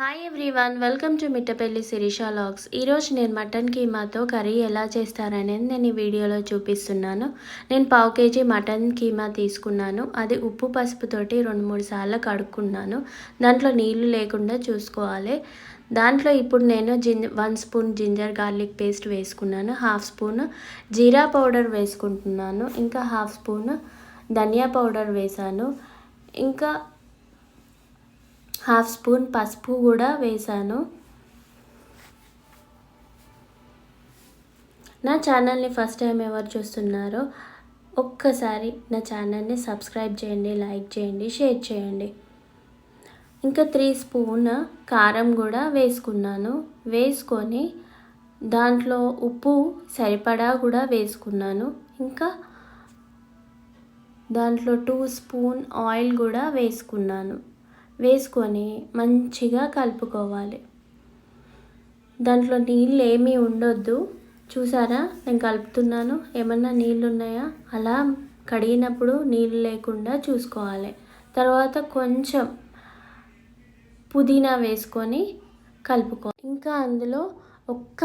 Hi everyone welcome to Mittapalli Sirisha vlogs ఈరోజు నేను mutton కీమాతో curry ఎలా చేస్తారనేది నేను ఈ వీడియోలో చూపిస్తున్నాను. నేను పావు కేజీ మటన్ కీమా తీసుకున్నాను. అది ఉప్పు పసుపుతోటి రెండు మూడు సార్లు కడుక్కున్నాను. దాంట్లో నీళ్ళు లేకుండా చూసుకోవాలి. దాంట్లో ఇప్పుడు నేను జింజ one spoon ginger garlic paste వేసుకున్నాను. హాఫ్ స్పూన్ జీరా పౌడర్ వేసుకుంటున్నాను. ఇంకా హాఫ్ స్పూన్ ధనియా పౌడర్ వేసాను. ఇంకా హాఫ్ స్పూన్ పసుపు కూడా వేసాను నా ఛానల్ని ఫస్ట్ టైం ఎవరు చూస్తున్నారో ఒక్కసారి నా ఛానల్ని సబ్స్క్రైబ్ చేయండి లైక్ చేయండి షేర్ చేయండి. ఇంకా త్రీ స్పూన్ కారం కూడా వేసుకున్నాను. వేసుకొని దాంట్లో ఉప్పు సరిపడా కూడా వేసుకున్నాను. ఇంకా దాంట్లో టూ స్పూన్ ఆయిల్ కూడా వేసుకున్నాను. వేసుకొని మంచిగా కలుపుకోవాలి. దాంట్లో నీళ్ళు ఏమీ ఉండొద్దు. చూసారా? నేను కలుపుతున్నాను. ఏమన్నా నీళ్ళు ఉన్నాయా అలా కడిగినప్పుడు నీళ్ళు లేకుండా చూసుకోవాలి. తర్వాత కొంచెం పుదీనా వేసుకొని కలుపుకో. ఇంకా అందులో ఒక్క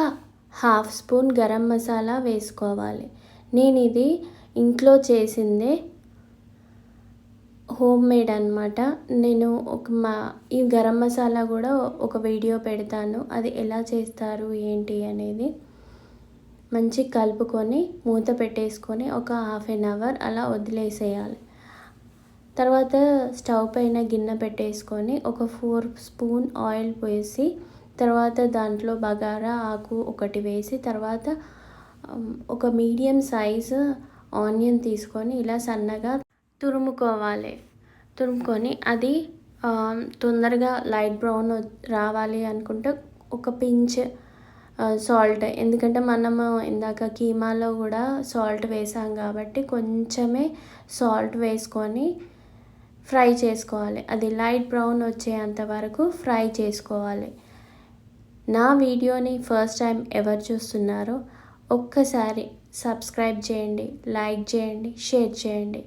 హాఫ్ స్పూన్ గరం మసాలా వేసుకోవాలి. నేను ఇది ఇంట్లో చేసిందే హోమ్ మేడ్ అనమాట నేను ఒక మా ఈ గరం మసాలా కూడా ఒక వీడియో పెడతాను. అది ఎలా చేస్తారు ఏంటి అనేది. మంచి కలుపుకొని మూత పెట్టేసుకొని ఒక హాఫ్ ఎన్ అవర్ అలా వదిలేసేయాలి. తర్వాత స్టవ్ పైన గిన్నె పెట్టేసుకొని ఒక ఫోర్ స్పూన్ ఆయిల్ పోసి తర్వాత దాంట్లో బగారా ఆకు ఒకటి వేసి తర్వాత ఒక మీడియం సైజు ఆనియన్ తీసుకొని ఇలా సన్నగా తురుముకోవాలి. తురుముకొని అది తొందరగా లైట్ బ్రౌన్ రావాలి అనుకుంటే ఒక పించ్ సాల్ట్. ఎందుకంటే మనము ఇందాక కీమాలో కూడా సాల్ట్ వేసాం కాబట్టి కొంచెమే సాల్ట్ వేసుకొని ఫ్రై చేసుకోవాలి. అది లైట్ బ్రౌన్ వచ్చేంత వరకు ఫ్రై చేసుకోవాలి. నా వీడియోని ఫస్ట్ టైం ఎవరు చూస్తున్నారో ఒక్కసారి సబ్స్క్రైబ్ చేయండి లైక్ చేయండి షేర్ చేయండి.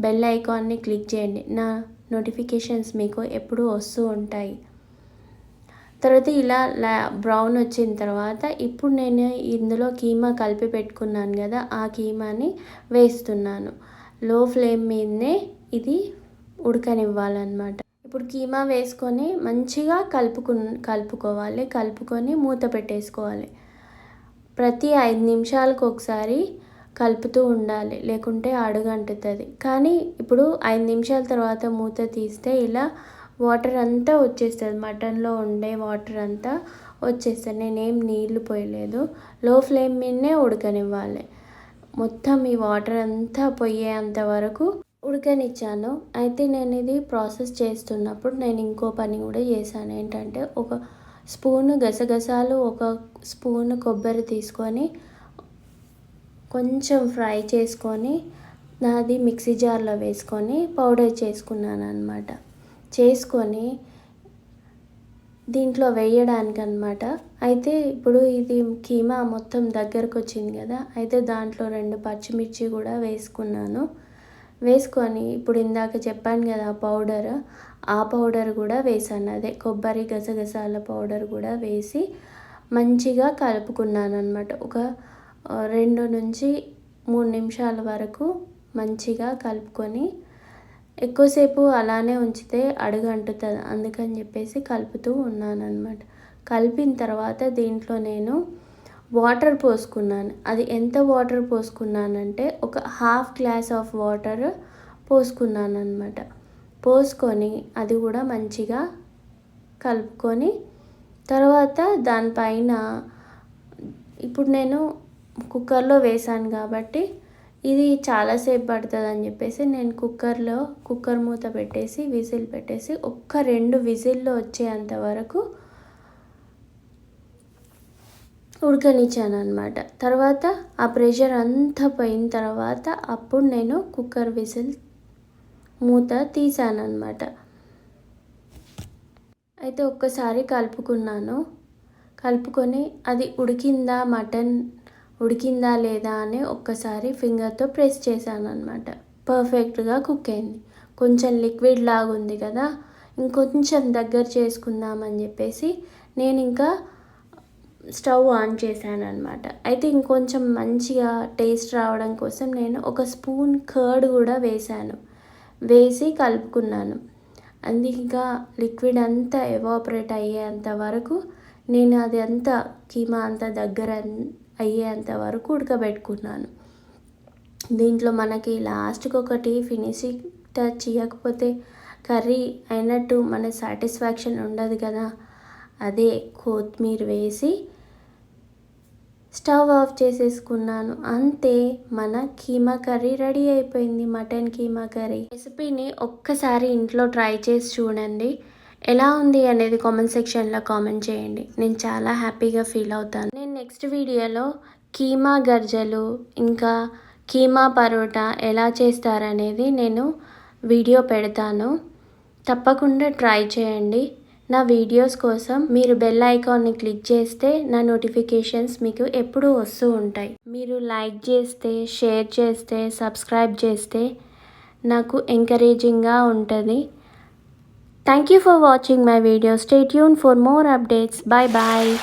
బెల్ ఐకాన్ని క్లిక్ చేయండి. నా నోటిఫికేషన్స్ మీకు ఎప్పుడూ వస్తూ ఉంటాయి. తర్వాత ఇలా లా బ్రౌన్ వచ్చిన తర్వాత ఇప్పుడు నేను ఇందులో కీమా కలిపి పెట్టుకున్నాను కదా ఆ కీమాని వేస్తున్నాను. లో ఫ్లేమ్ మీదనే ఇది ఉడకనివ్వాలన్నమాట. ఇప్పుడు కీమా వేసుకొని మంచిగా కలుపుకు కలుపుకోవాలి. కలుపుకొని మూత పెట్టేసుకోవాలి. ప్రతి ఐదు నిమిషాలకు ఒకసారి కలుపుతూ ఉండాలి లేకుంటే అడుగంటుతుంది కానీ ఇప్పుడు ఐదు నిమిషాల తర్వాత మూత తీస్తే ఇలా వాటర్ అంతా వచ్చేస్తుంది. మటన్లో ఉండే వాటర్ అంతా వచ్చేస్తుంది. నేనేం నీళ్ళు పోయలేదు. లో ఫ్లేమ్ మీదనే ఉడకనివ్వాలి. మొత్తం ఈ వాటర్ అంతా పోయేంత వరకు ఉడకనిచ్చాను. అయితే నేను ఇది ప్రాసెస్ చేస్తున్నప్పుడు నేను ఇంకో పని కూడా చేశాను. ఏంటంటే ఒక స్పూను గసగసాలు ఒక స్పూన్ కొబ్బరి తీసుకొని కొంచెం ఫ్రై చేసుకొని నాది మిక్సీ జార్లో వేసుకొని పౌడర్ చేసుకున్నాను అనమాట చేసుకొని దీంట్లో వేయడానికి అనమాట అయితే ఇప్పుడు ఇది కీమా మొత్తం దగ్గరకు వచ్చింది కదా అయితే దాంట్లో రెండు పచ్చిమిర్చి కూడా వేసుకున్నాను. వేసుకొని ఇప్పుడు ఇందాక చెప్పాను కదా పౌడర్ ఆ పౌడర్ కూడా వేసాను. అదే కొబ్బరి గసగసాల పౌడర్ కూడా వేసి మంచిగా కలుపుకున్నాను అనమాట ఒక రెండు నుంచి మూడు నిమిషాల వరకు మంచిగా కలుపుకొని ఎక్కువసేపు అలానే ఉంచితే అడుగంటుతుంది అందుకని చెప్పేసి కలుపుతూ ఉన్నాను అనమాట కలిపిన తర్వాత దీంట్లో నేను వాటర్ పోసుకున్నాను. అది ఎంత వాటర్ పోసుకున్నానంటే ఒక హాఫ్ గ్లాస్ ఆఫ్ వాటర్ పోసుకున్నాను అనమాట పోసుకొని అది కూడా మంచిగా కలుపుకొని తర్వాత దానిపైన ఇప్పుడు నేను కుక్కర్లో వేసాను కాబట్టి ఇది చాలాసేపు పడుతుంది అని చెప్పేసి నేను కుక్కర్లో కుక్కర్ మూత పెట్టేసి విజిల్ పెట్టేసి ఒక్క రెండు విజిల్లో వచ్చేంత వరకు ఉడకనిచ్చాను అనమాట తర్వాత ఆ ప్రెషర్ అంతా పోయిన తర్వాత అప్పుడు నేను కుక్కర్ విజిల్ మూత తీసాను అనమాట అయితే ఒక్కసారి కలుపుకున్నాను. కలుపుకొని అది ఉడికిందా మటన్ ఉడికిందా లేదా అని ఒక్కసారి ఫింగర్తో ప్రెస్ చేశాను అనమాట పర్ఫెక్ట్గా కుక్ అయింది కొంచెం లిక్విడ్ లాగా ఉంది కదా ఇంకొంచెం దగ్గర చేసుకుందామని చెప్పేసి నేను ఇంకా స్టవ్ ఆన్ చేశాను అనమాట అయితే ఇంకొంచెం మంచిగా టేస్ట్ రావడం కోసం నేను ఒక స్పూన్ కర్డ్ కూడా వేశాను. వేసి కలుపుకున్నాను. అది ఇంకా లిక్విడ్ అంతా ఎవాపరేట్ అయ్యేంత వరకు నేను అది అంతా కీమా అంతా దగ్గర అయ్యేంత వరకు ఉడకబెట్టుకున్నాను. దీంట్లో మనకి లాస్ట్కి ఒకటి ఫినిషింగ్ టచ్ ఇవ్వకపోతే కర్రీ అయినట్టు మన సాటిస్ఫాక్షన్ ఉండదు కదా. అదే కొత్తిమీర వేసి స్టవ్ ఆఫ్ చేసేసుకున్నాను. అంతే మన కీమా కర్రీ రెడీ అయిపోయింది మటన్ కీమా కర్రీ. రెసిపీని ఒక్కసారి ఇంట్లో ట్రై చేసి చూడండి. ఎలా ఉంది అనేది కామెంట్ సెక్షన్లో కామెంట్ చేయండి. నేను చాలా హ్యాపీగా ఫీల్ అవుతాను. నేను నెక్స్ట్ వీడియోలో కీమా గర్జలు ఇంకా కీమా పరోటా ఎలా చేస్తారనేది నేను వీడియో పెడతాను. తప్పకుండా ట్రై చేయండి. నా వీడియోస్ కోసం మీరు బెల్ ఐకాన్ని క్లిక్ చేస్తే నా నోటిఫికేషన్స్ మీకు ఎప్పుడూ వస్తూ ఉంటాయి. మీరు లైక్ చేస్తే షేర్ చేస్తే సబ్స్క్రైబ్ చేస్తే నాకు ఎంకరేజింగ్గా ఉంటుంది. Thank you for watching my video. Stay tuned for more updates. Bye bye.